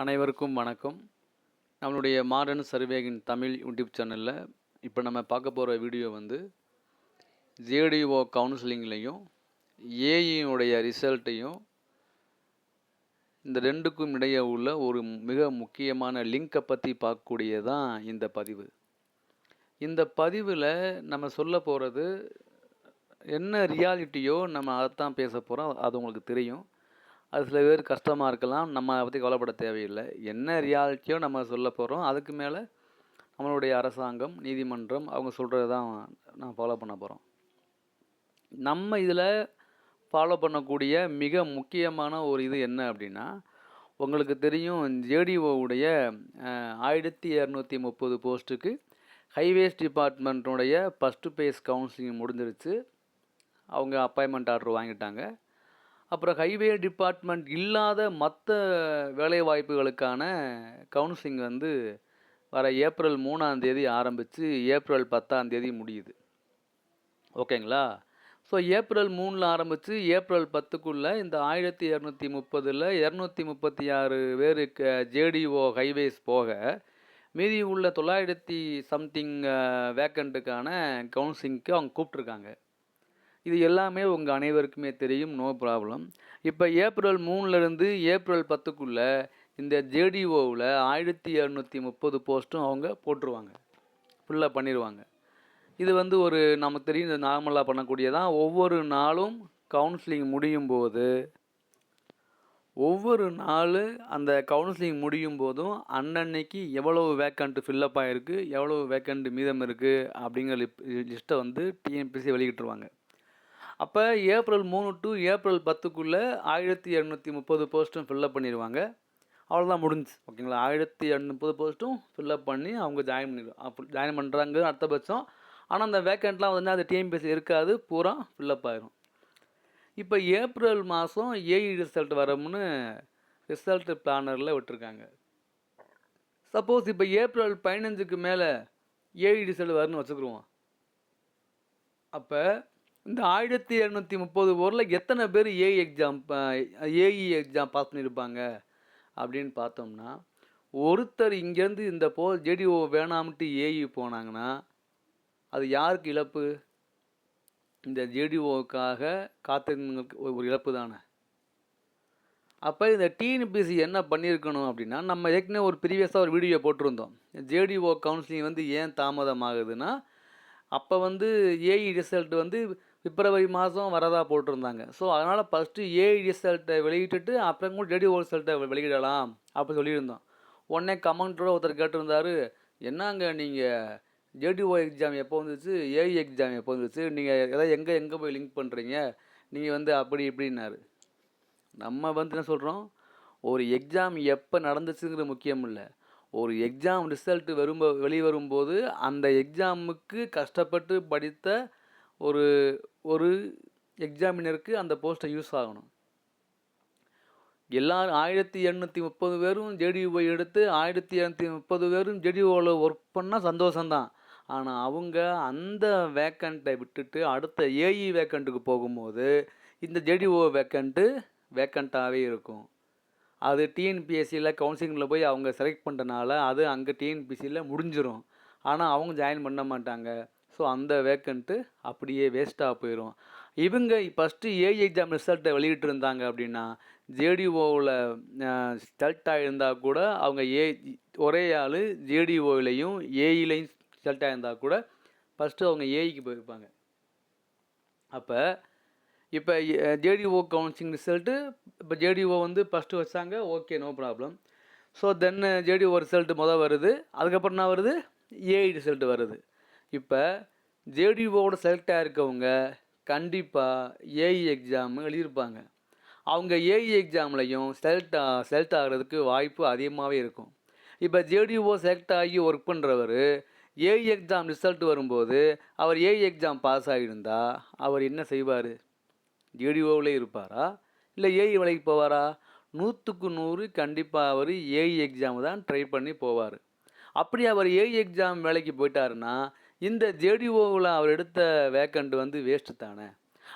அனைவருக்கும் வணக்கம். நம்மளுடைய மாடர்ன் சர்வேகின் தமிழ் யூடியூப் சேனலில் இப்போ நம்ம பார்க்க போகிற வீடியோ வந்து ஜேடிஓ கவுன்சிலிங்லேயும் ஏஇனுடைய ரிசல்ட்டையும் இந்த ரெண்டுக்கும் இடையே உள்ள ஒரு மிக முக்கியமான லிங்கை பற்றி பார்க்கக்கூடியதான் இந்த பதிவு. இந்த பதிவில் நம்ம சொல்ல போகிறது என்ன ரியாலிட்டியோ நம்ம அதைத்தான் பேச போகிறோம் அது உங்களுக்கு தெரியும். அது சில பேர் கஷ்டமாக இருக்கலாம். நம்ம அதை பற்றி கவலைப்பட தேவையில்லை. என்ன ரியாலிட்டியோ நம்ம சொல்ல போகிறோம் அதுக்கு மேலே நம்மளுடைய அரசாங்கம் நீதிமன்றம் அவங்க சொல்கிறது தான் நான் ஃபாலோ பண்ண போகிறோம் நம்ம இதில் ஃபாலோ பண்ணக்கூடிய மிக முக்கியமான ஒரு இது என்ன அப்படின்னா உங்களுக்கு தெரியும் ஜேடிஓவுடைய ஆயிரத்தி இரநூத்தி முப்பது போஸ்ட்டுக்கு ஹைவேஸ் டிபார்ட்மெண்ட்டுடைய ஃபஸ்ட்டு பேஸ் கவுன்சிலிங் முடிஞ்சிருச்சு. அவங்க அப்பாயின்மெண்ட் ஆர்டர் வாங்கிட்டாங்க. அப்புறம் ஹைவே டிபார்ட்மெண்ட் இல்லாத மற்ற வேலைவாய்ப்புகளுக்கான கவுன்சிலிங் வந்து வர ஏப்ரல் மூணாம் தேதி ஆரம்பித்து ஏப்ரல் பத்தாம் தேதி முடியுது. ஓகேங்களா? ஸோ ஏப்ரல் மூணில் ஆரம்பித்து ஏப்ரல் பத்துக்குள்ளே இந்த ஆயிரத்தி இரநூத்தி முப்பதில் இரநூத்தி முப்பத்தி ஆறு பேருக்கு ஜேடிஓ ஹைவேஸ் போக மீதி உள்ள தொள்ளாயிரத்தி சம்திங் வேக்கண்ட்டுக்கான கவுன்சிலிங்க்கு அவங்க கூப்பிட்ருக்காங்க இது எல்லாமே உங்கள் அனைவருக்குமே தெரியும் நோ ப்ராப்ளம் இப்போ ஏப்ரல் மூணுலேருந்து ஏப்ரல் பத்துக்குள்ளே இந்த ஜேடிஓவில் ஆயிரத்தி இரநூத்தி முப்பது போஸ்ட்டும் அவங்க போட்டுருவாங்க. ஃபுல்லாக பண்ணிடுவாங்க இது வந்து ஒரு நமக்கு தெரியும் இது நார்மலாக பண்ணக்கூடியதான் ஒவ்வொரு நாளும் கவுன்சிலிங் முடியும் போது ஒவ்வொரு நாள் அந்த கவுன்சிலிங் முடியும் போதும் அன்னன்னைக்கு எவ்வளவு வேக்கண்ட்டு ஃபில்லப் ஆகிருக்கு எவ்வளவு வேக்கண்ட் மீதம் இருக்குது அப்படிங்கிற லிஸ்ட்டை வந்து டிஎன்பிசி வெளியிட்டுருவாங்க. அப்போ ஏப்ரல் மூணு டு ஏப்ரல் பத்துக்குள்ளே ஆயிரத்தி இரநூத்தி முப்பது போஸ்ட்டும் ஃபில்லப் பண்ணிடுவாங்க அவ்வளோதான் முடிஞ்சு ஓகேங்களா ஆயிரத்தி முப்பது போஸ்ட்டும் ஃபில்லப் பண்ணி அவங்க ஜாயின் பண்ணிடுவாங்க ஜாயின் பண்ணுறாங்க அடுத்தபட்சம் ஆனால் அந்த வேக்கண்ட்லாம் வந்து அது டிஎம்பிஎஸ்சி இருக்காது பூரா ஃபில்லப் ஆயிரும். இப்போ ஏப்ரல் மாதம் ஏஇ ரிசல்ட் வரும்னு ரிசல்ட் பிளானரில் விட்டுருக்காங்க. சப்போஸ் இப்போ ஏப்ரல் பதினஞ்சுக்கு மேலே ஏஇ ரிசல்ட் வரும்னு வச்சுக்கிருவோம். அப்போ இந்த ஆயிரத்தி எழுநூற்றி முப்பது ஊரில் எத்தனை பேர் AE exam AE exam pass e பண்ணியிருப்பாங்க அப்படின்னு பார்த்தோம்னா ஒருத்தர் இங்கேருந்து இந்த போ ஜேடிஓ வேணாம்ட்டு ஏஇ e போனாங்கன்னா அது யாருக்கு இழப்பு? இந்த ஜேடிஓவுக்காக காத்திருந்தவங்களுக்கு ஒரு இழப்பு தானே. அப்போ இந்த டிஎன்பிசி என்ன பண்ணியிருக்கணும் அப்படின்னா நம்ம ஏற்கனவே ஒரு ப்ரீவியஸாக ஒரு வீடியோ போட்டிருந்தோம். ஜேடிஓ கவுன்சிலிங் வந்து ஏன் தாமதமாகுதுன்னா அப்போ வந்து ஏஇ ரிசல்ட் வந்து பிப்ரவரி மாதம் வரதா போட்டிருந்தாங்க. ஸோ அதனால் ஃபஸ்ட்டு ஏஇ ரிசல்ட்டை வெளியிட்டுட்டு அப்புறம் கூட ஜேடிஓ ரிசல்ட்டை வெளியிடலாம் அப்படி சொல்லியிருந்தோம். உடனே கமெண்ட்டோட ஒருத்தர் கேட்டிருந்தாரு என்னங்க நீங்கள் ஜேடிஓ எக்ஸாம் எப்போ வந்துச்சு? ஏஐ எக்ஸாம் எப்போ வந்துச்சு? நீங்கள் எதாவது எங்கே எங்கே போய் லிங்க் பண்ணுறீங்க நீங்கள் வந்து அப்படி இப்படின்னாரு. நம்ம வந்து என்ன சொல்கிறோம் ஒரு எக்ஸாம் எப்போ நடந்துச்சுங்கிற முக்கியம் இல்லை. ஒரு எக்ஸாம் ரிசல்ட்டு வரும் வெளிவரும்போது அந்த எக்ஸாமுக்கு கஷ்டப்பட்டு படித்த ஒரு ஒரு எக்ஸாமினருக்கு அந்த போஸ்ட்டை யூஸ் ஆகணும். எல்லாரும் ஆயிரத்தி எண்ணூற்றி முப்பது பேரும் ஜேடியூவை எடுத்து ஆயிரத்தி இரநூத்தி முப்பது பேரும் ஜேடியூவில் ஒர்க் பண்ணால் சந்தோஷம்தான். ஆனால் அவங்க அந்த வேக்கண்ட்டை விட்டுட்டு அடுத்த ஏஇ வேக்கண்ட்டுக்கு போகும்போது இந்த ஜேடிஓ வேக்கண்ட்டு வேக்கண்ட்டாகவே இருக்கும். அது டிஎன்பிஎஸ்சியில் கவுன்சிலிங்கில் போய் அவங்க செலக்ட் பண்ணுறனால அது அங்கே டிஎன்பிஎஸ்சியில் முடிஞ்சிடும் ஆனால் அவங்க ஜாயின் பண்ண மாட்டாங்க. ஸோ அந்த வேக்கண்ட்டு அப்படியே வேஸ்ட்டாக போயிடும் இவங்க ஃபஸ்ட்டு ஏஐ எக்ஸாம் ரிசல்ட்டை வெளியிட்டிருந்தாங்க அப்படின்னா ஜேடிஓவில் செலக்ட் ஆகியிருந்தால் கூட அவங்க ஏ ஒரே ஆள் ஜேடிஓவிலையும் ஏஇலையும் செலக்ட் ஆகியிருந்தால் கூட ஃபஸ்ட்டு அவங்க ஏஇக்கு போயிருப்பாங்க. அப்போ இப்போ ஜேடிஓ கவுன்சிலிங் ரிசல்ட்டு இப்போ ஜேடிஓ வந்து ஃபஸ்ட்டு வச்சாங்க okay no problem so then JDO result மொதல் வருது அதுக்கப்புறம் என்ன வருது? ஏஐ ரிசல்ட் வருது. இப்போ ஜேடிஓவோட செலக்ட் ஆகிருக்கவங்க கண்டிப்பாக ஏஇ எக்ஸாம் எழுதியிருப்பாங்க. அவங்க ஏஇ எக்ஸாம்லையும் செலக்ட் செலக்ட் ஆகிறதுக்கு வாய்ப்பு அதிகமாகவே இருக்கும். இப்போ ஜேடிஓ செலக்ட் ஆகி ஒர்க் பண்ணுறவர் ஏஇ எக்ஸாம் ரிசல்ட் வரும்போது அவர் ஏஇ எக்ஸாம் பாஸ் ஆகியிருந்தா அவர் என்ன செய்வார்? ஜேடிஓவிலே இருப்பாரா? இல்லை ஏஇ வேலைக்கு போவாரா? நூற்றுக்கு நூறு கண்டிப்பாக அவர் ஏஇ எக்ஸாம் தான் ட்ரை பண்ணி போவார். அப்படி அவர் ஏஇ எக்ஸாம் வேலைக்கு போயிட்டாருன்னா இந்த ஜேடிஓவில் அவர் எடுத்த வேக்கண்ட் வந்து வேஸ்ட்டு தானே?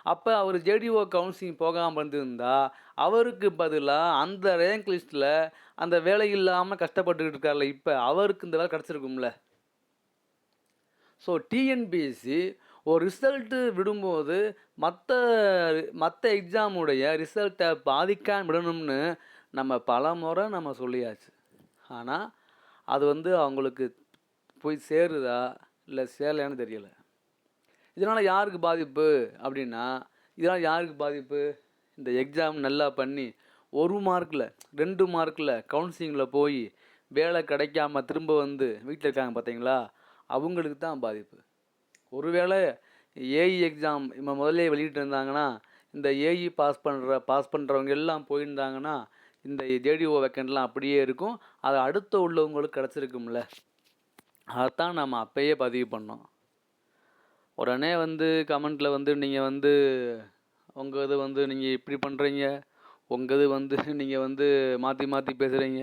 அப்போ அவர் ஜேடிஓ கவுன்சிலிங் போகாமல் இருந்திருந்தால் அவருக்கு பதிலாக அந்த ரேங்க் லிஸ்ட்டில் அந்த வேலை இல்லாமல் கஷ்டப்பட்டுக்கிட்டு இருக்கார்ல இப்போ அவருக்கு இந்த வேலை கிடச்சிருக்கும்ல? ஸோ டிஎன்பிஎஸ்சி ஒரு ரிசல்ட்டு விடும்போது மற்ற மற்ற எக்ஸாமுடைய ரிசல்ட்டை பாதிக்காமல் விடணும்னு நம்ம பல முறை நம்ம சொல்லியாச்சு. ஆனால் அது வந்து அவங்களுக்கு போய் சேருதா இல்லை சேரலையான்னு தெரியலை. இதனால் யாருக்கு பாதிப்பு அப்படின்னா இதனால் யாருக்கு பாதிப்பு? இந்த எக்ஸாம் நல்லா பண்ணி ஒரு மார்க்கில் ரெண்டு மார்க்கில் கவுன்சிலிங்கில் போய் வேலை கிடைக்காம திரும்ப வந்து வீட்டில் இருக்காங்க பார்த்தீங்களா அவங்களுக்கு தான் பாதிப்பு. ஒருவேளை ஏஇ எக்ஸாம் இப்போ முதல்ல வெளியிட்டு இருந்தாங்கன்னா இந்த ஏஇ பாஸ் பண்ணுற பாஸ் பண்ணுறவங்க எல்லாம் போயிருந்தாங்கன்னா இந்த ஜேடிஓ வேக்கண்ட்லாம் அப்படியே இருக்கும். அது அடுத்த உள்ளவங்களுக்கு கிடச்சிருக்கும்ல. அதைத்தான் நம்ம அப்பயே பதிவு பண்ணோம். உடனே வந்து கமெண்ட்டில் வந்து நீங்கள் வந்து உங்கள் இது வந்து நீங்கள் இப்படி பண்ணுறீங்க உங்கள் இது வந்து நீங்கள் வந்து மாற்றி மாற்றி பேசுகிறீங்க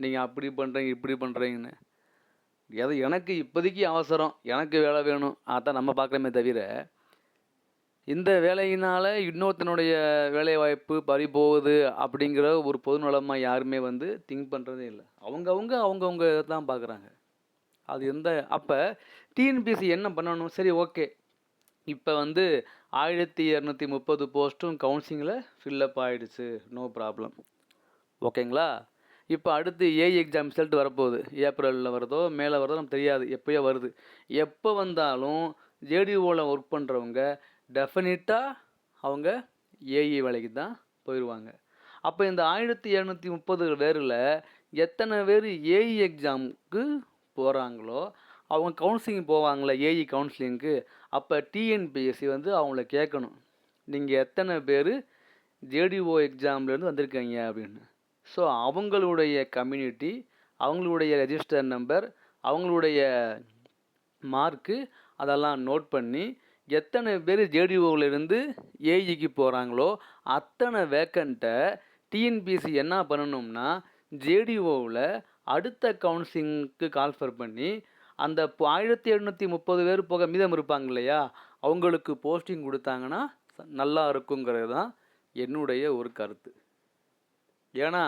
நீங்கள் அப்படி பண்ணுறீங்க இப்படி பண்ணுறீங்கன்னு எது எனக்கு இப்போதைக்கு அவசரம் எனக்கு வேலை வேணும் அதான் நம்ம பார்க்குறோமே தவிர இந்த வேலையினால் இன்னொருத்தனுடைய வேலை வாய்ப்பு பறி போகுது அப்படிங்கிற ஒரு பொதுநலமாக யாருமே வந்து திங்க் பண்ணுறதே இல்லை. அவங்கவுங்க அவங்கவுங்க இதை தான் பார்க்குறாங்க. அது எந்த அப்போ டிஎன்பிஎஸ்சி என்ன பண்ணணும்? சரி ஓகே இப்போ வந்து ஆயிரத்தி இரநூத்தி முப்பது போஸ்ட்டும் கவுன்சிலிங்கில் ஃபில்லப் ஆகிடுச்சு நோ ப்ராப்ளம் ஓகேங்களா இப்போ அடுத்து ஏஐ எக்ஸாம் ரிசல்ட் வரப்போகுது. ஏப்ரலில் வருதோ மேலே வருதோ நமக்கு தெரியாது. எப்போயோ வருது. எப்போ வந்தாலும் ஜேடிஓவில் ஒர்க் பண்ணுறவங்க டெஃபினட்டாக அவங்க ஏஐ வேலைக்கு தான் போயிடுவாங்க அப்போ இந்த ஆயிரத்தி இரநூத்தி முப்பது பேரில் எத்தனை பேர் ஏஇ எக்ஸாமுக்கு போகிறாங்களோ அவங்க கவுன்சிலிங் போவாங்களே ஏஇ கவுன்சிலிங்க்கு அப்போ டிஎன்பிஎஸ்சி வந்து அவங்கள கேட்கணும். நீங்கள் எத்தனை பேர் ஜேடிஓ எக்ஸாம்லேருந்து வந்திருக்கீங்க அப்படின்னு. ஸோ அவங்களுடைய கம்யூனிட்டி அவங்களுடைய ரெஜிஸ்டர் நம்பர் அவங்களுடைய மார்க்கு அதெல்லாம் நோட் பண்ணி எத்தனை பேர் ஜேடிஓவிலேருந்து ஏஇக்கு போகிறாங்களோ அத்தனை வேக்கண்ட்டை டிஎன்பிஎஸ்சி என்ன பண்ணணும்னா ஜேடிஓவில் அடுத்த கவுன்சிலிங்க்கு கால்ஃபர் பண்ணி அந்த ஆயிரத்தி எழுநூற்றி முப்பது பேர் போக மீதம் இருப்பாங்க இல்லையா அவங்களுக்கு போஸ்டிங் கொடுத்தாங்கன்னா நல்லா இருக்குங்கிறது தான் என்னுடைய ஒரு கருத்து. ஏன்னா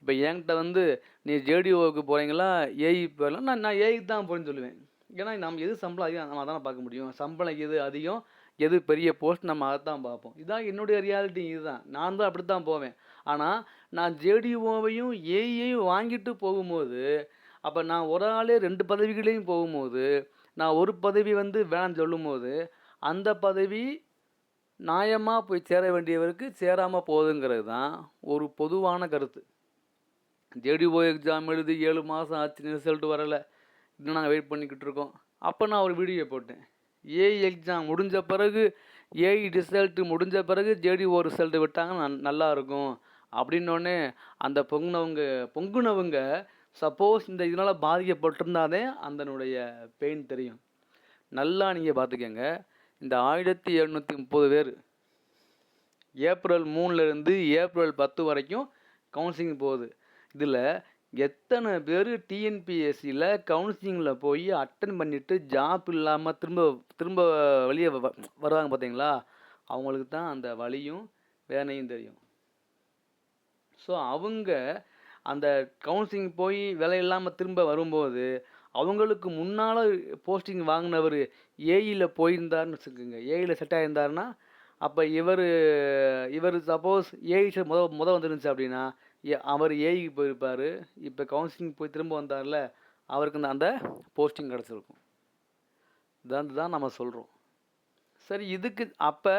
இப்போ என்கிட்ட வந்து நீ ஜேடிஓவுக்கு போகிறீங்களா ஏஇ போயிடலாம் நான் நான் ஏஇக்கு தான் போகிறேன்னு சொல்லுவேன். ஏன்னா நம்ம எது சம்பளம் அதிகம் நம்ம அதான் பார்க்க முடியும். சம்பளம் எது அதிகம் எது பெரிய போஸ்ட் நம்ம அதை தான் பார்ப்போம். இதான் என்னுடைய ரியாலிட்டி இதுதான். நான் தான் அப்படி தான் போவேன். ஆனால் நான் ஜேடிஓவையும் ஏஇயையும் வாங்கிட்டு போகும்போது அப்போ நான் ஒரு ஆளே ரெண்டு பதவிகளையும் போகும்போது நான் ஒரு பதவி வந்து வேணாம்னு சொல்லும்போது அந்த பதவி நியாயமாக போய் சேர வேண்டியவருக்கு சேராமல் போகுதுங்கிறது தான் ஒரு பொதுவான கருத்து. ஜேடிஓ எக்ஸாம் எழுதி ஏழு மாதம் ஆச்சு ரிசல்ட் வரலை. இன்னும் நாங்கள் வெயிட் பண்ணிக்கிட்டு இருக்கோம். அப்போ நான் ஒரு வீடியோ போட்டேன். ஏஐ எக்ஸாம் முடிஞ்ச பிறகு ஏஐ ரிசல்ட்டு முடிஞ்ச பிறகு ஜேடிஓ ரிசல்ட்டு விட்டாங்க நல்லாயிருக்கும் அப்படின்னோடனே அந்த பொங்குனவங்க பொங்குனவங்க சப்போஸ் இந்த இதனால் பாதிக்கப்பட்டிருந்தாதே அதனுடைய பெயின் தெரியும். நல்லா நீங்கள் பார்த்துக்கங்க. இந்த ஆயிரத்தி எழுநூற்றி முப்பது பேர். ஏப்ரல் மூணுலேருந்து ஏப்ரல் பத்து வரைக்கும் கவுன்சிலிங் போகுது. இதில் எத்தனை பேர் டிஎன்பிஎஸ்சியில் கவுன்சிலிங்கில் போய் அட்டன் பண்ணிவிட்டு ஜாப் இல்லாமல் திரும்ப திரும்ப வெளியே வ- வருவாங்க பார்த்தீங்களா அவங்களுக்கு தான் அந்த வலியும் வேலையும் தெரியும். ஸோ அவங்க அந்த கவுன்சிலிங் போய் வேலை இல்லாமல் திரும்ப வரும்போது அவங்களுக்கு முன்னால் போஸ்டிங் வாங்கினவர் ஏஇயில் போயிருந்தாருன்னு வச்சுக்கோங்க. ஏஇயில் செட் ஆயிருந்தாருன்னா அப்போ இவர் இவர் சப்போஸ் ஏஇ முத முத வந்துருந்துச்சு அப்படின்னா ஏ- அவர் ஏஇக்கு போயிருப்பார். இப்போ கவுன்சிலிங் போய் திரும்ப வந்தார்ல அவருக்கு அந்த அந்த போஸ்டிங் கிடச்சிருக்கும். இதான் தான் நம்ம சொல்கிறோம் சரி இதுக்கு அப்போ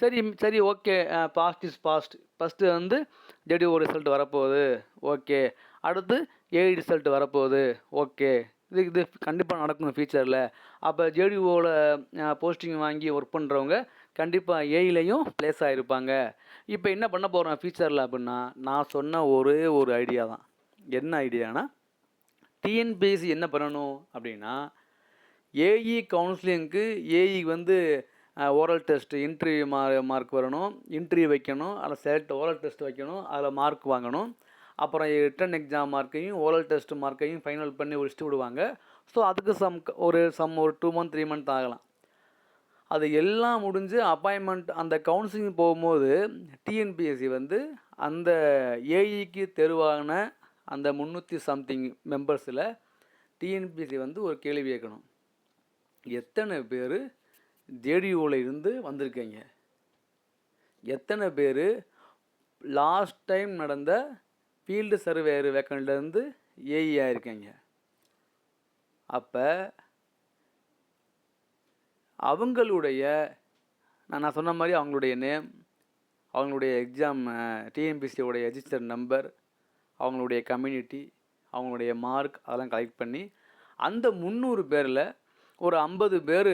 சரி சரி okay past is past first வந்து ஜேடிஓ ரிசல்ட் வரப்போகுது. ஓகே அடுத்து ஏஐ ரிசல்ட் வரப்போகுது. ஓகே இது இது கண்டிப்பாக நடக்கும் ஃபியூச்சரில் அப்போ ஜேடிஓவில் போஸ்டிங் வாங்கி ஒர்க் பண்ணுறவங்க கண்டிப்பாக ஏயிலையும் ப்ளேஸ் ஆகிருப்பாங்க இப்போ என்ன பண்ண போகிறோம் ஃபியூச்சரில் அப்படின்னா நான் சொன்ன ஒரே ஒரு ஐடியா தான். என்ன ஐடியானா டிஎன்பிஎஸ்சி என்ன பண்ணணும் அப்படின்னா ஏஇ கவுன்சிலிங்க்கு ஏஇ வந்து ஓரல் டெஸ்ட் இன்டர்வியூ மா மார்க் வரணும் இன்டர்வியூ வைக்கணும் அதில் செலக்ட் ஓரல் டெஸ்ட் வைக்கணும் அதில் மார்க் வாங்கணும். அப்புறம் ரிட்டன் எக்ஸாம் மார்க்கையும் ஓரல் டெஸ்ட் மார்க்கையும் ஃபைனல் பண்ணி ஒரு விடுவாங்க. ஸோ அதுக்கு சம் ஒரு சம் ஒரு டூ மந்த் த்ரீ மந்த் ஆகலாம். அது எல்லாம் முடிஞ்சு அப்பாயின்மெண்ட் அந்த கவுன்சிலிங் போகும்போது டிஎன்பிஎஸ்சி வந்து அந்த ஏஇக்கு தெருவான அந்த முந்நூற்றி சம்திங் மெம்பர்ஸில் டிஎன்பிஎஸ்சி வந்து ஒரு கேள்வி கேட்கணும். எத்தனை பேர் ஜேடியூவில் இருந்து வந்திருக்கீங்க? எத்தனை பேர் லாஸ்ட் டைம் நடந்த ஃபீல்டு சர்வேயர் வேக்கண்ட்லேருந்து ஏஇ ஆயிருக்கீங்க. அப்போ அவங்களுடைய நான் நான் சொன்ன மாதிரி அவங்களுடைய நேம் அவங்களுடைய எக்ஸாம் டிஎன்பிசியோடைய ரெஜிஸ்டர் நம்பர் அவங்களுடைய கம்யூனிட்டி அவங்களுடைய மார்க் அதெல்லாம் கலெக்ட் பண்ணி அந்த முந்நூறு பேரில் ஒரு ஐம்பது பேர்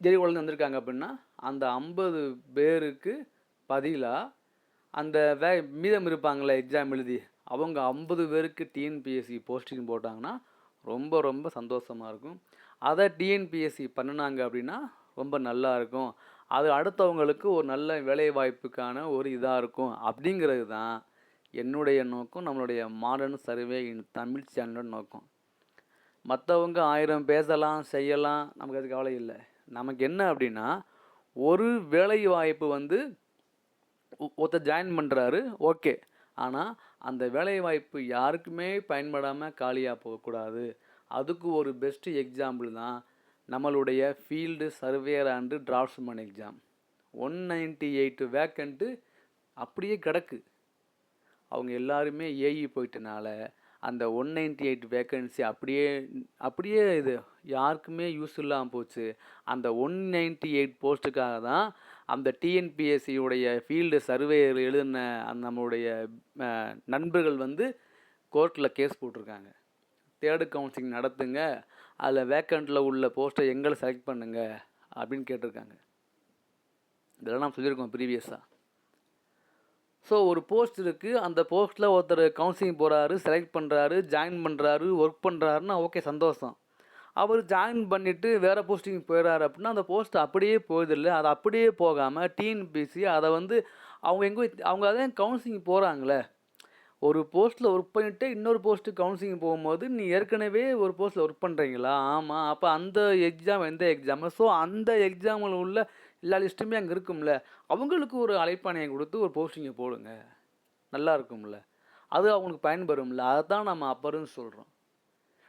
ஜெரிகோலேருந்து வந்திருக்காங்க அப்படின்னா அந்த ஐம்பது பேருக்கு பதிலாக அந்த வே மீதம் இருப்பாங்களே எக்ஸாம் எழுதி அவங்க ஐம்பது பேருக்கு டிஎன்பிஎஸ்சி போஸ்டிங் போட்டாங்கன்னா ரொம்ப ரொம்ப சந்தோஷமாக இருக்கும். அதை டிஎன்பிஎஸ்சி பண்ணினாங்க அப்படின்னா ரொம்ப நல்லா இருக்கும். அது அடுத்தவங்களுக்கு ஒரு நல்ல வேலை வாய்ப்புக்கான ஒரு இதாக இருக்கும். அப்படிங்கிறது தான் என்னுடைய நோக்கம் நம்மளுடைய மாடர்ன் சர்வே இன் தமிழ் சேனலோட நோக்கம். மற்றவங்க ஆயிரம் பேசலாம் செய்யலாம் நமக்கு அது கவலை இல்லை. நமக்கு என்ன அப்படின்னா ஒரு வேலை வாய்ப்பு வந்து ஒருத்தர் ஜாயின் பண்ணுறாரு ஓகே ஆனால் அந்த வேலைவாய்ப்பு யாருக்குமே பயன்படாமல் காலியாக போகக்கூடாது. அதுக்கு ஒரு பெஸ்ட்டு எக்ஸாம்பிள் தான் நம்மளுடைய field surveyor and draftsman exam one ninety eight vacant அப்படியே கிடக்கு. அவங்க எல்லாருமே ஏஇ போயிட்டனால அந்த ஒன் நைன்ட்டி எயிட் வேக்கன்சி அப்படியே அப்படியே இது யாருக்குமே யூஸ் இல்லாமல் போச்சு. அந்த ஒன் நைன்ட்டி எயிட் போஸ்ட்டுக்காக தான் அந்த டிஎன்பிஎஸ்சியுடைய ஃபீல்டு சர்வேயர் எழுதின அந்த நம்மளுடைய நண்பர்கள் வந்து கோர்ட்டில் கேஸ் போட்டிருக்காங்க. தேர்டு கவுன்சிலிங் நடத்துங்க அதில் வேக்கண்ட்டில் உள்ள போஸ்ட்டை எங்களை செலக்ட் பண்ணுங்க அப்படின்னு கேட்டிருக்காங்க. இதெல்லாம் நான் சொல்லியிருக்கோம் ப்ரீவியஸாக ஸோ ஒரு போஸ்ட் இருக்குது அந்த போஸ்ட்டில் ஒருத்தர் கவுன்சிலிங் போகிறாரு செலக்ட் பண்ணுறாரு ஜாயின் பண்ணுறாரு ஒர்க் பண்ணுறாருன்னா ஓகே சந்தோஷம். அவர் ஜாயின் பண்ணிவிட்டு வேறு போஸ்டிங் போயிடுறாரு அப்படின்னா அந்த போஸ்ட் அப்படியே போயதில்லை அது அப்படியே போகாமல் டிஎன்பிசி அதை வந்து அவங்க எங்கே அவங்க அதே கவுன்சிலிங் போகிறாங்களே ஒரு போஸ்ட்டில் ஒர்க் பண்ணிவிட்டு இன்னொரு போஸ்ட்டு கவுன்சிலிங் போகும்போது நீ ஏற்கனவே ஒரு போஸ்ட்டில் ஒர்க் பண்ணுறீங்களா ஆமாம் அப்போ அந்த எக்ஸாம் எந்த எக்ஸாம் ஸோ அந்த எக்ஸாமில் உள்ள எல்லா லிஸ்ட்டுமே அங்கே இருக்கும்ல. அவங்களுக்கு ஒரு அழைப்பானையை கொடுத்து ஒரு போஸ்டிங்கை போடுங்க. நல்லா இருக்கும்ல. அது அவங்களுக்கு பயன்பெறும்ல. அதை தான் நம்ம அப்பருன்னு சொல்கிறோம்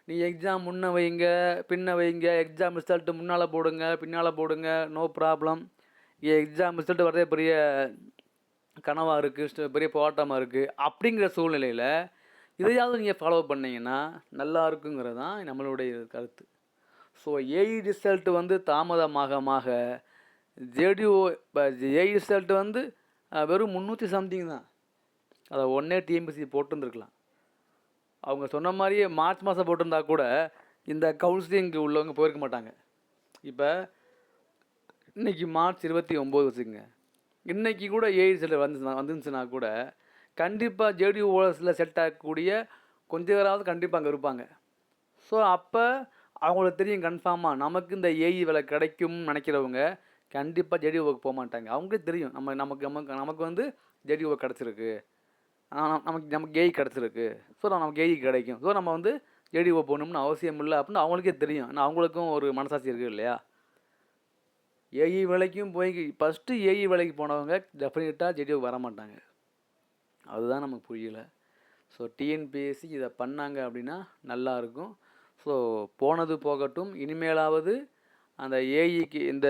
நீ எக்ஸாம் முன்ன வைங்க பின்ன வைங்க எக்ஸாம் ரிசல்ட்டு முன்னால் போடுங்க பின்னால் போடுங்க நோ ப்ராப்ளம் எக்ஸாம் ரிசல்ட் வரதே பெரிய கனவாக இருக்குது பெரிய போராட்டமாக இருக்குது அப்படிங்கிற சூழ்நிலையில் இதையாவது நீங்கள் ஃபாலோ பண்ணிங்கன்னா நல்லா இருக்குங்கிறது தான் நம்மளுடைய கருத்து. ஸோ ஏஇ ரிசல்ட் வந்து தாமதமாகமாக ஜேடிஓ இப்போ ஏஇ ரிசல்ட் வந்து வெறும் முந்நூற்றி சம்திங் தான். அதை ஒன்றே டிஎம்பிசி போட்டுருந்துருக்கலாம். அவங்க சொன்ன மாதிரியே மார்ச் மாதம் போட்டிருந்தா கூட இந்த கவுன்சிலிங்க்கு உள்ளவங்க போயிருக்க மாட்டாங்க. இப்போ இன்னைக்கு மார்ச் இருபத்தி ஒம்பது வச்சுக்கோங்க. இன்றைக்கி கூட ஏஐ செல் வந்து வந்துருந்துச்சுன்னா கூட கண்டிப்பாக ஜேடியூ ஓஎஸில் செட் ஆகக்கூடிய கொஞ்ச பேராவது கண்டிப்பாக அங்கே இருப்பாங்க. ஸோ அப்போ அவங்களுக்கு தெரியும் கன்ஃபார்மாக நமக்கு இந்த ஏஇ வேலை கிடைக்கும்னு நினைக்கிறவங்க கண்டிப்பாக ஜேடிஓவுக்கு போக மாட்டாங்க அவங்களே தெரியும். நம்ம நமக்கு நமக்கு நமக்கு வந்து ஜேடிஓ கிடச்சிருக்கு. நமக்கு நமக்கு ஏஇ கிடச்சிருக்கு. ஸோ நமக்கு ஏஇ கிடைக்கும். ஸோ நம்ம வந்து ஜேடிஓ போகணும்னு அவசியம் இல்லை அப்படின்னு அவங்களுக்கே தெரியும். ஆனால் அவங்களுக்கும் ஒரு மனசாட்சி இருக்குது இல்லையா? ஏஇ வேலைக்கும் போய் ஃபஸ்ட்டு ஏஇ வேலைக்கு போனவங்க டெஃபினட்டாக ஜேடிஓ வர மாட்டாங்க அதுதான் நமக்கு புரியல. ஸோ டிஎன்பிஎஸ்சி இதை பண்ணாங்க அப்படின்னா நல்லா இருக்கும். ஸோ போனது போகட்டும். இனிமேலாவது அந்த ஏஇக்கு இந்த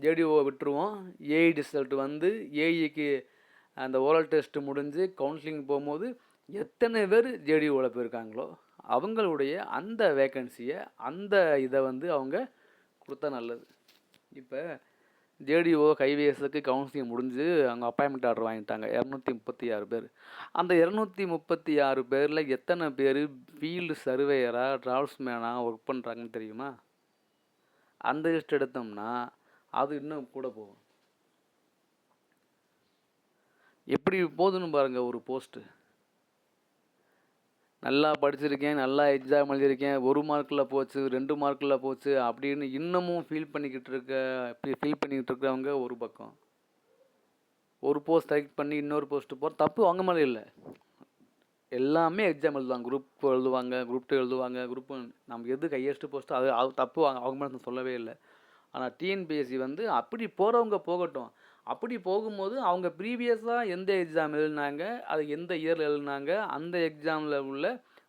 ஜேடிஓவை விட்டுருவோம். ஏஇ ரிசல்ட் வந்து ஏஇக்கு அந்த ஓரல் டெஸ்ட்டு முடிஞ்சு கவுன்சிலிங் போகும்போது எத்தனை பேர் ஜேடிஓவில் போயிருக்காங்களோ அவங்களுடைய அந்த வேக்கன்சியை அந்த இதை வந்து அவங்க கொடுத்தா நல்லது. இப்போ ஜேடிஓ கைவேஸுக்கு கவுன்சிலிங் முடிஞ்சு அவங்க அப்பாயின்மெண்ட் ஆர்டர் வாங்கிட்டாங்க. இரநூத்தி முப்பத்தி ஆறு பேர். அந்த இரநூத்தி முப்பத்தி ஆறு பேரில் எத்தனை பேர் ஃபீல்டு சர்வேயராக டிராவல்ஸ்மேனாக ஒர்க் பண்ணுறாங்கன்னு தெரியுமா? அந்த லிஸ்ட் எடுத்தோம்னா அது இன்னும் கூட போகும். எப்படி போதுன்னு பாருங்கள் ஒரு போஸ்ட்டு நல்லா படிச்சிருக்கேன் நல்லா எக்ஸாம் எழுதியிருக்கேன் ஒரு மார்க்கில் போச்சு ரெண்டு மார்க்கில் போச்சு அப்படின்னு இன்னமும் ஃபீல் பண்ணிக்கிட்டு இருக்க ஃபீல் பண்ணிக்கிட்டு இருக்கிறவங்க ஒரு பக்கம். ஒரு போஸ்ட் செலக்ட் பண்ணி இன்னொரு போஸ்ட்டு போகிற தப்பு அவங்க மேலே இல்லை. எல்லாமே எக்ஸாம் எழுதுவாங்க குரூப் எழுதுவாங்க குரூப் டூ எழுதுவாங்க குரூப் நம்ம எது ஹையஸ்ட் போஸ்ட்டோ அது அது தப்பு அவங்க அவங்க மேலே சொல்லவே இல்லை. ஆனால் டிஎன்பிஎஸ்சி வந்து அப்படி போகிறவங்க போகட்டும். அப்படி போகும்போது அவங்க ப்ரீவியஸாக எந்த எக்ஸாம் எழுதினாங்க அது எந்த இயரில் எழுதினாங்க அந்த எக்ஸாமில் உள்ள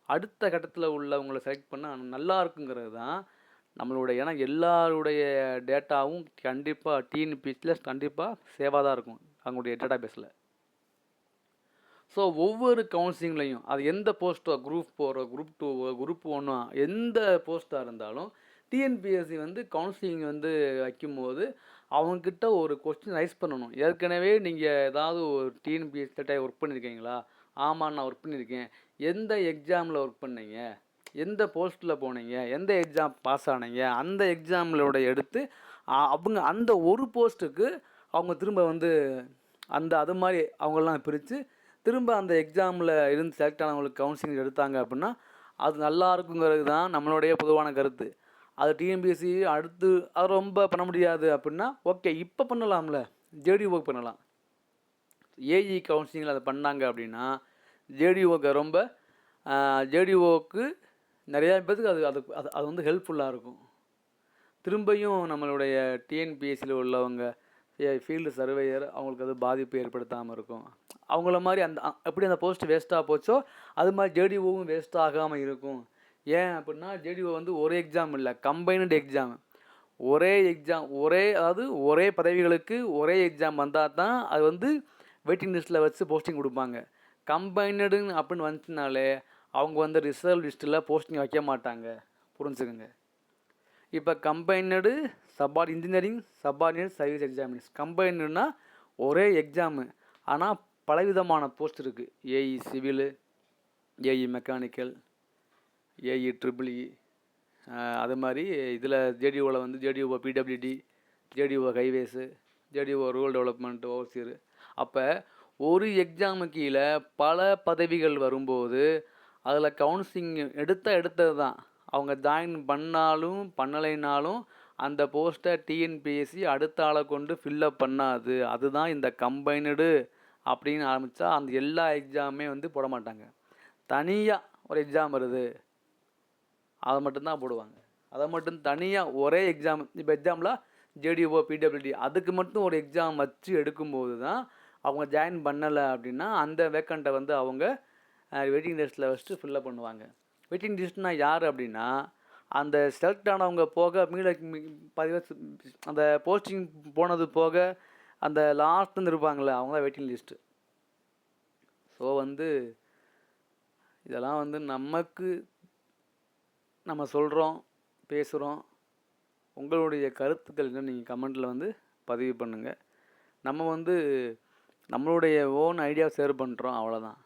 அடுத்த கட்டத்தில் உள்ளவங்கள செலக்ட் பண்ண நல்லா இருக்குங்கிறது தான் நம்மளுடைய ஏன்னா எல்லாருடைய டேட்டாவும் கண்டிப்பாக டிஎன்பிஎஸ்சியில் கண்டிப்பாக சேவாக தான் இருக்கும் அவங்களுடைய டேட்டா பேஸில் ஸோ ஒவ்வொரு கவுன்சிலிங்லையும் அது எந்த போஸ்ட்டோ குரூப் ஃபோரோ குரூப் டூவோ குரூப் ஒன்றோ எந்த போஸ்ட்டாக இருந்தாலும் டிஎன்பிஎஸ்சி வந்து கவுன்சிலிங் வந்து வைக்கும்போது அவங்கக்கிட்ட ஒரு கொஸ்டின் ரைஸ் பண்ணணும். ஏற்கனவே நீங்கள் ஏதாவது ஒரு டிஎன்பிஎஸ்சிட்ட ஒர்க் பண்ணியிருக்கீங்களா ஆமாம் நான் ஒர்க் பண்ணியிருக்கேன் எந்த எக்ஸாமில் ஒர்க் பண்ணீங்க? எந்த போஸ்ட்டில் போனீங்க? எந்த எக்ஸாம் பாஸ் ஆனீங்க? அந்த எக்ஸாமிலோட எடுத்து அவங்க அந்த ஒரு போஸ்ட்டுக்கு அவங்க திரும்ப வந்து அந்த அது மாதிரி அவங்கெல்லாம் பிரித்து திரும்ப அந்த எக்ஸாமில் இருந்து செலக்ட் ஆனவங்களுக்கு கவுன்சிலிங் எடுத்தாங்க அப்படின்னா அது நல்லா இருக்குங்கிறது தான் நம்மளுடைய பொதுவான கருத்து. அது டிஎன்பிஎஸ்சி அடுத்து அது ரொம்ப பண்ண முடியாது அப்படின்னா ஓகே இப்போ பண்ணலாம்ல. ஜேடி ஒர்க் பண்ணலாம். ஏஇ கவுன்சிலிங்கில் அதை பண்ணாங்க அப்படின்னா ஜேடிஓக்கு ரொம்ப ஜேடிஓக்கு நிறையா பேருக்கு அது அது அது வந்து ஹெல்ப்ஃபுல்லாக இருக்கும். திரும்பியும் நம்மளுடைய டிஎன்பிஎஸ்சியில் உள்ளவங்க ஃபீல்டு சர்வேயர் அவங்களுக்கு அது பாதிப்பு ஏற்படுத்தாமல் இருக்கும். அவங்கள மாதிரி அந்த எப்படி அந்த போஸ்ட் வேஸ்ட்டாக போச்சோ அது மாதிரி ஜேடிஓவும் வேஸ்ட் ஆகாமல் இருக்கும். ஏன் அப்படின்னா ஜேடிஓ வந்து ஒரே எக்ஸாம் இல்லை கம்பைனட் எக்ஸாம் ஒரே எக்ஸாம் ஒரே அதாவது ஒரே பதவிகளுக்கு ஒரே எக்ஸாம் வந்தால் தான் அது வந்து வெயிட்டிங் லிஸ்ட்டில் வச்சு போஸ்டிங் கொடுப்பாங்க. கம்பைனடுன்னு அப்படின்னு வந்துச்சுனாலே அவங்க வந்து ரிசர்வ் லிஸ்ட்டில் போஸ்டிங் வைக்க மாட்டாங்க. புரிஞ்சுக்கோங்க. இப்போ combined sub engineering subordinate service examinations கம்பைனடுனா ஒரே எக்ஸாமு ஆனால் பலவிதமான போஸ்ட் இருக்குது AE civil AE mechanical AE triple E e, அது மாதிரி இதில் ஜேடியூவில் வந்து JDO PWD JDO highways JDO rural development overseer அப்போ ஒரு எக்ஸாமு கீழே பல பதவிகள் வரும்போது அதில் கவுன்சிலிங் எடுத்த எடுத்தது தான். அவங்க ஜாயின் பண்ணாலும் பண்ணலைனாலும் அந்த போஸ்ட்டை டிஎன்பிஎஸ்சி அடுத்த ஆளை கொண்டு ஃபில்லப் பண்ணாது. அதுதான் இந்த கம்பைனடு அப்படின்னு ஆரம்பித்தா அந்த எல்லா எக்ஸாமுமே வந்து போட மாட்டாங்க. தனியாக ஒரு எக்ஸாம் வருது. அதை மட்டும்தான் போடுவாங்க. அதை மட்டும் தனியாக ஒரே எக்ஸாம் இப்போ எக்ஸாம்பிளாக ஜேடிஓ பிடபிள்யூடி அதுக்கு மட்டும் ஒரு எக்ஸாம் வச்சு எடுக்கும்போது தான் அவங்க ஜாயின் பண்ணலை அப்படின்னா அந்த வேக்கண்ட்டை வந்து அவங்க வெயிட்டிங் லிஸ்ட்டில் வச்சுட்டு ஃபில்லப் பண்ணுவாங்க. வெயிட்டிங் லிஸ்ட்னா யார் அப்படின்னா அந்த செலக்ட் ஆனவங்க போக மீத பதிவு அந்த போஸ்டிங் போனது போக அந்த லாஸ்ட்னு இருப்பாங்களே அவங்க தான் வெயிட்டிங் லிஸ்ட்டு ஸோ வந்து இதெல்லாம் வந்து நமக்கு நம்ம சொல்கிறோம் பேசுகிறோம் உங்களுடைய கருத்துக்கள் என்ன நீங்கள் கமெண்ட்டில் வந்து பதிவு பண்ணுங்கள் நம்ம வந்து நம்மளுடைய ஓன் ஐடியா ஷேர் பண்ணுறோம் அவ்வளோதான்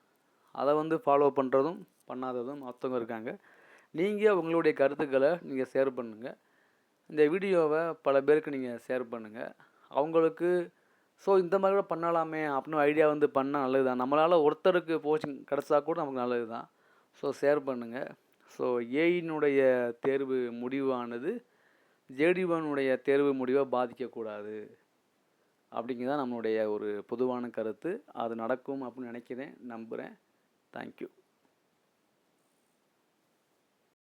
அதை வந்து ஃபாலோ பண்ணுறதும் பண்ணாததும் மற்றவங்க இருக்காங்க. நீங்கள் உங்களுடைய கருத்துக்களை நீங்கள் ஷேர் பண்ணுங்கள் இந்த வீடியோவை பல பேருக்கு நீங்கள் ஷேர் பண்ணுங்கள் அவங்களுக்கு ஸோ இந்த மாதிரி கூட பண்ணலாமே அப்படின்னு ஐடியா வந்து பண்ணால் நல்லது தான் நம்மளால் ஒருத்தருக்கு போஸ்டிங் கிடச்சா கூட நமக்கு நல்லது தான் ஸோ ஷேர் பண்ணுங்கள் ஸோ ஏயினுடைய தேர்வு முடிவானது ஜேடிவனுடைய தேர்வு முடிவை பாதிக்கக்கூடாது. அப்படிங்கிறதான் நம்மளுடைய ஒரு பொதுவான கருத்து. அது நடக்கும் அப்படின்னு நினைக்கிறேன் நம்புகிறேன் தேங்க்யூ